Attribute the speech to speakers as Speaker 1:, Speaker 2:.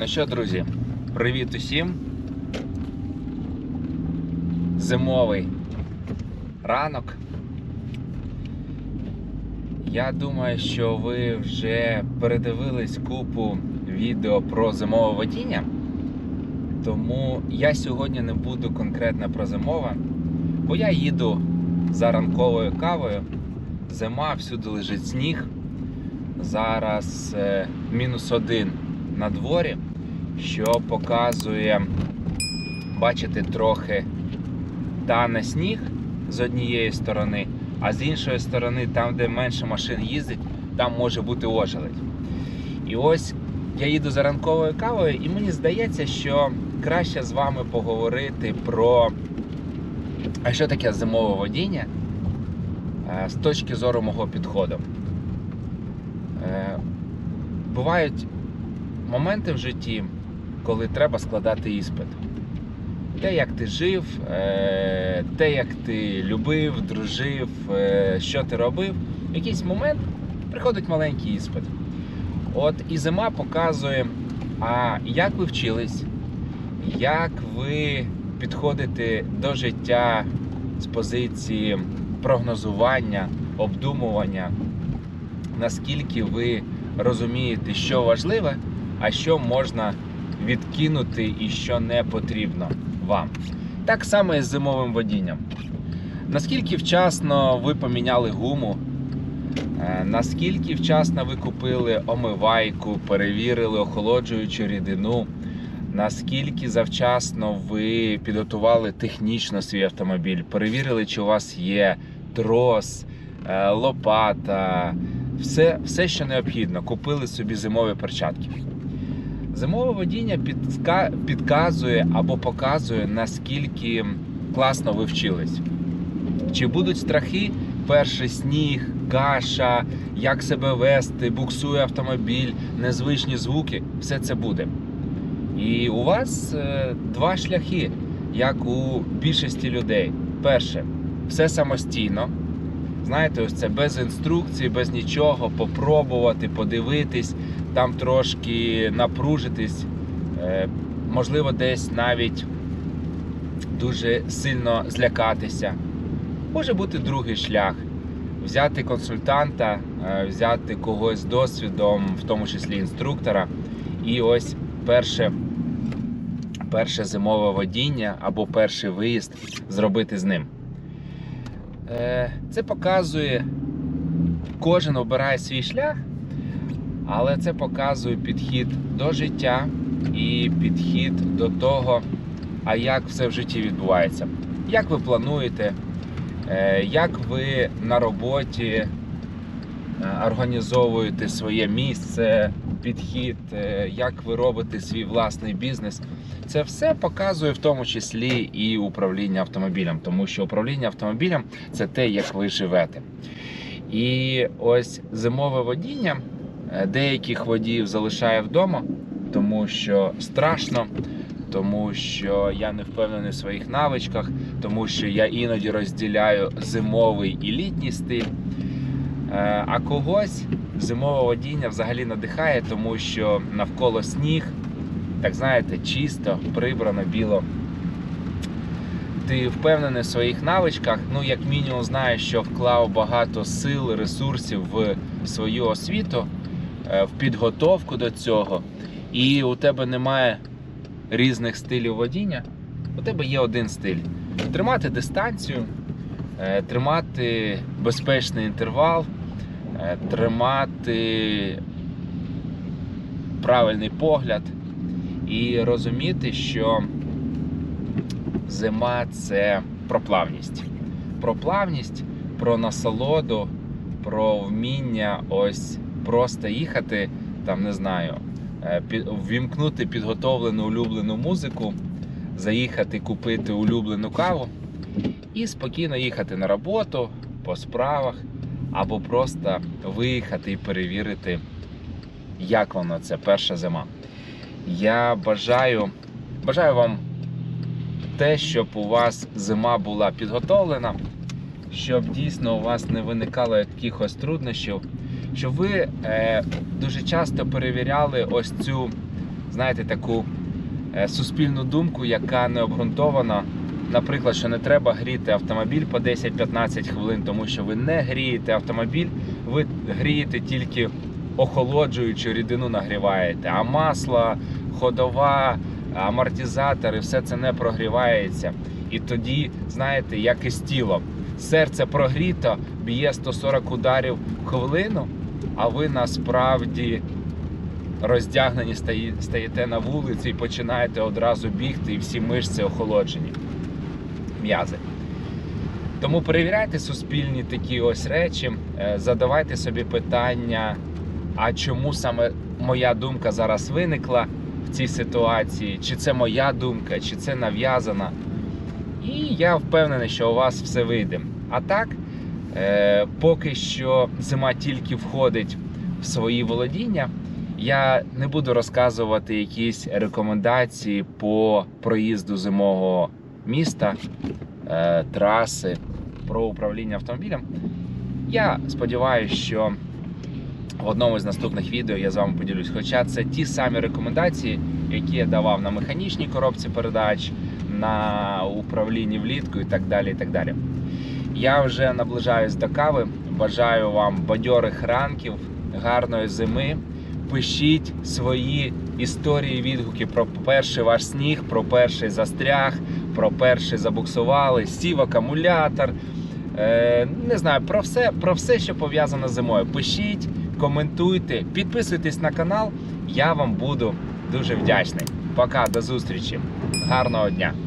Speaker 1: Ну що, друзі, привіт усім. Зимовий ранок. Я думаю, що ви вже передивились купу відео про зимове водіння. Тому я сьогодні не буду конкретно про зимове, бо я їду за ранковою кавою. Зима, всюди лежить сніг. Зараз е, мінус один на дворі, що показує, бачите, трохи тане сніг з однієї сторони, а з іншої сторони, там, де менше машин їздить, там може бути ожеледь. І ось я їду за ранковою кавою, і мені здається, що краще з вами поговорити про а що таке зимове водіння е, з точки зору мого підходу. Е, Бувають моменти в житті, коли треба складати іспит. Те, як ти жив, е, те, як ти любив, дружив, е, що ти робив, в якийсь момент приходить маленький іспит. От і зима показує, а як ви вчились, як ви підходите до життя з позиції прогнозування, обдумування, наскільки ви розумієте, що важливе, а що можна відкинути і що не потрібно вам. Так само і з зимовим водінням. Наскільки вчасно ви поміняли гуму, Е, наскільки вчасно ви купили омивайку, перевірили охолоджуючу рідину, наскільки завчасно ви підготували технічно свій автомобіль, перевірили, чи у вас є трос, е, лопата, все, все, що необхідно, купили собі зимові перчатки. Зимове водіння підска- підказує або показує, наскільки класно ви вчились. Чи будуть страхи, перший сніг, каша, як себе вести, буксує автомобіль, незвичні звуки, все це буде. І у вас е, два шляхи, як у більшості людей. Перше, все самостійно. Знаєте, ось це без інструкції, без нічого, попробувати, подивитись, там трошки напружитись, е, можливо, десь навіть дуже сильно злякатися. Може бути другий шлях взяти консультанта, е, взяти когось з досвідом, в тому числі інструктора, і ось перше, перше зимове водіння або перший виїзд зробити з ним. Е, Це показує, кожен обирає свій шлях, але це показує підхід до життя і підхід до того, а як все в житті відбувається. Як ви плануєте, Е, Як ви на роботі е, організовуєте своє місце, підхід, е, як ви робите свій власний бізнес? Це все показує в тому числі і управління автомобілем, тому що управління автомобілем це те, як ви живете. І ось зимове водіння е, деяких водіїв залишає вдома, тому що страшно, тому що я не впевнений в своїх навичках, тому що я іноді розділяю зимовий і літній стиль. Е, А когось зимове водіння взагалі надихає, тому що навколо сніг, так знаєте, чисто, прибрано, біло. Ти впевнений в своїх навичках, ну, як мінімум, знаєш, що вклав багато сил, ресурсів в свою освіту, е, в підготовку до цього, і у тебе немає різних стилів водіння, у тебе є один стиль: тримати дистанцію, е, тримати безпечний інтервал, тримати правильний погляд і розуміти, що зима це про плавність. Про плавність, про насолоду, про вміння ось просто їхати, там не знаю, е, ввімкнути підготовлену улюблену музику, заїхати купити улюблену каву і спокійно їхати на роботу, по справах, або просто виїхати і перевірити, як воно це перша зима. Я бажаю, бажаю вам те, щоб у вас зима була підготовлена, щоб дійсно у вас не виникало якихось труднощів, щоб ви е, дуже часто перевіряли ось цю знаєте, таку е, суспільну думку, яка не обґрунтована. Наприклад, що не треба гріти автомобіль по 10-15 хвилин, тому що ви не грієте автомобіль, ви грієте тільки охолоджуючу рідину нагріваєте, а масло, ходова, амортизатори, все це не прогрівається. І тоді, знаєте, як і з тілом. Серце прогріто, б'є 140 ударів в хвилину, а ви насправді роздягнені стаєте на вулиці і починаєте одразу бігти, і всі мишці охолоджені. М'язи. Тому перевіряйте суспільні такі ось речі, е, задавайте собі питання, а чому саме моя думка зараз виникла в цій ситуації, чи це моя думка, чи це нав'язана. І я впевнений, що у вас все вийде. А так, е, поки що зима тільки входить в свої володіння, я не буду розказувати якісь рекомендації по проїзду зимового міста, е, траси, про управління автомобілем. Я сподіваюся, що в одному з наступних відео я з вами поділюсь. Хоча це ті самі рекомендації, які я давав на механічній коробці передач, на управлінні влітку і так далі. і так далі. Я вже наближаюсь до кави. Бажаю вам бадьорих ранків, гарної зими. Пишіть свої історії, відгуки про перший ваш сніг, про перший застряг, про перший забуксували, сів акумулятор. Е, не знаю, про все, про все, що пов'язано з зимою. Пишіть, коментуйте, підписуйтесь на канал. Я вам буду дуже вдячний. Пока, до зустрічі. Гарного дня!